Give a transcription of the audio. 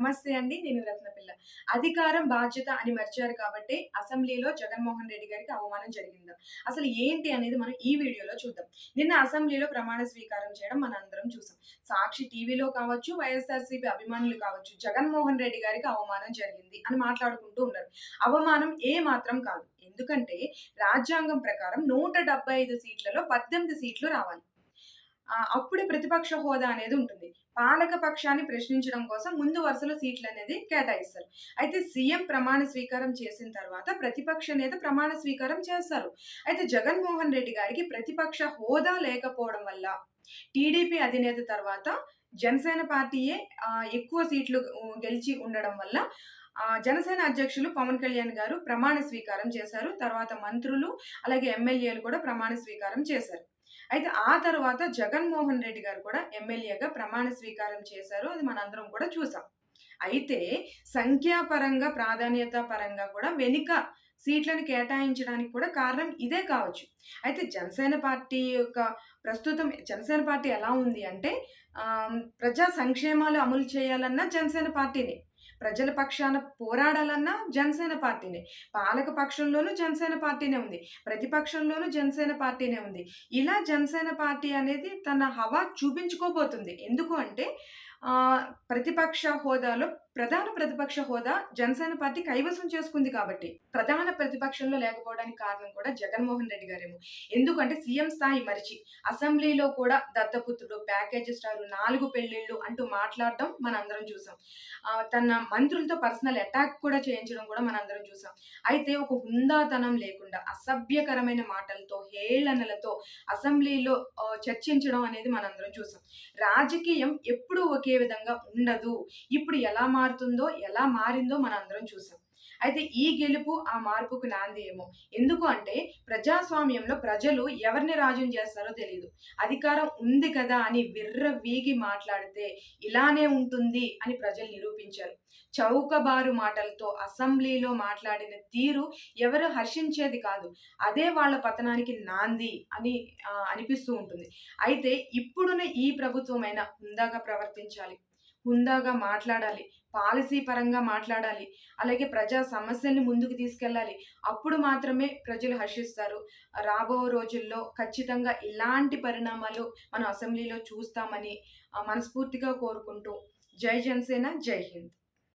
నమస్తే అండి నేను రత్నపిల్ల. అధికారం బాధ్యత అని మర్చారు కాబట్టి అసెంబ్లీలో జగన్మోహన్ రెడ్డి గారికి అవమానం జరిగిందా. అసలు ఏంటి అనేది మనం ఈ వీడియోలో చూద్దాం. నిన్న అసెంబ్లీలో ప్రమాణ స్వీకారం చేయడం మన అందరం చూసాం. సాక్షి టీవీలో కావచ్చు వైఎస్ఆర్సీపీ అభిమానులు కావచ్చు జగన్మోహన్ రెడ్డి గారికి అవమానం జరిగింది అని మాట్లాడుకుంటూ ఉన్నారు. అవమానం ఏ మాత్రం కాదు. ఎందుకంటే రాజ్యాంగం ప్రకారం నూట డెబ్బై ఐదు సీట్లలో పద్దెనిమిది సీట్లు రావాలి. అప్పుడే ప్రతిపక్ష హోదా అనేది ఉంటుంది. పాలక పక్షాన్ని ప్రశ్నించడం కోసం ముందు వరుసలో సీట్లు అనేది కేటాయిస్తారు. అయితే సీఎం ప్రమాణ స్వీకారం చేసిన తర్వాత ప్రతిపక్ష నేత ప్రమాణ స్వీకారం చేస్తారు. అయితే జగన్మోహన్ రెడ్డి గారికి ప్రతిపక్ష హోదా లేకపోవడం వల్ల టీడీపీ అధినేత తర్వాత జనసేన పార్టీయే ఎక్కువ సీట్లు గెలిచి ఉండడం వల్ల జనసేన అధ్యక్షులు పవన్ కళ్యాణ్ గారు ప్రమాణ స్వీకారం చేశారు. తర్వాత మంత్రులు అలాగే ఎమ్మెల్యేలు కూడా ప్రమాణ స్వీకారం చేశారు. అయితే ఆ తర్వాత జగన్మోహన్ రెడ్డి గారు కూడా ఎమ్మెల్యేగా ప్రమాణ స్వీకారం చేశారు. అది మనందరం కూడా చూసాం. అయితే సంఖ్యాపరంగా ప్రాధాన్యత పరంగా కూడా వెనుక సీట్లను కేటాయించడానికి కూడా కారణం ఇదే కావచ్చు. అయితే జనసేన పార్టీ యొక్క ప్రస్తుతం జనసేన పార్టీ ఎలా ఉంది అంటే ప్రజా సంక్షేమాలు అమలు చేయాలన్నా జనసేన పార్టీనే. ప్రజల పక్షాన పోరాడాలన్నా జనసేన పార్టీనే. పాలక పక్షంలోనూ జనసేన పార్టీనే ఉంది. ప్రతిపక్షంలోనూ జనసేన పార్టీనే ఉంది. ఇలా జనసేన పార్టీ అనేది తన హవా చూపించుకోబోతుంది. ఎందుకు అంటే ప్రతిపక్ష హోదాలో ప్రధాన ప్రతిపక్ష హోదా జనసేన పార్టీ కైవసం చేసుకుంది కాబట్టి ప్రధాన ప్రతిపక్షంలో లేకపోవడానికి కారణం కూడా జగన్మోహన్ రెడ్డి గారేమో. ఎందుకంటే సీఎం స్థాయి మరిచి అసెంబ్లీలో కూడా దత్తపుత్రుడు ప్యాకేజ్ స్టారు నాలుగు పెళ్ళిళ్ళు అంటూ మాట్లాడడం మనందరం చూసాం. తన మంత్రులతో పర్సనల్ అటాక్ కూడా చేయించడం కూడా మనందరం చూసాం. అయితే ఒక హుందాతనం లేకుండా అసభ్యకరమైన మాటలతో హేళనలతో అసెంబ్లీలో చర్చించడం అనేది మనందరం చూసాం. రాజకీయం ఎప్పుడూ ఒకే విధంగా ఉండదు. ఇప్పుడు ఎలా మారుతుందో ఎలా మారిందో మనం అందరం చూసాం. అయితే ఈ గెలుపు ఆ మార్పుకు నాంది ఏమో. ఎందుకు అంటే ప్రజాస్వామ్యంలో ప్రజలు ఎవరిని రాజ్యం చేస్తారో తెలియదు అధికారం ఉంది కదా అని విర్ర వీగి మాట్లాడితే ఇలానే ఉంటుంది అని ప్రజలు నిరూపించారు. చౌకబారు మాటలతో అసెంబ్లీలో మాట్లాడిన తీరు ఎవరు హర్షించేది కాదు. అదే వాళ్ళ పతనానికి నాంది అని అనిపిస్తూ ఉంటుంది. అయితే ఇప్పుడున్న ఈ ప్రభుత్వమైనా హుందాగా ప్రవర్తించాలి. హుందాగా మాట్లాడాలి పాలసీ పరంగా మాట్లాడాలి అలాగే ప్రజా సమస్యల్ని ముందుకు తీసుకెళ్ళాలి. అప్పుడు మాత్రమే ప్రజలు హర్షిస్తారు. రాబో రోజుల్లో ఖచ్చితంగా ఇలాంటి పరిణామాలు మనం అసెంబ్లీలో చూస్తామని మనస్ఫూర్తిగా కోరుకుంటూ. జై జనసేన జై హింద్.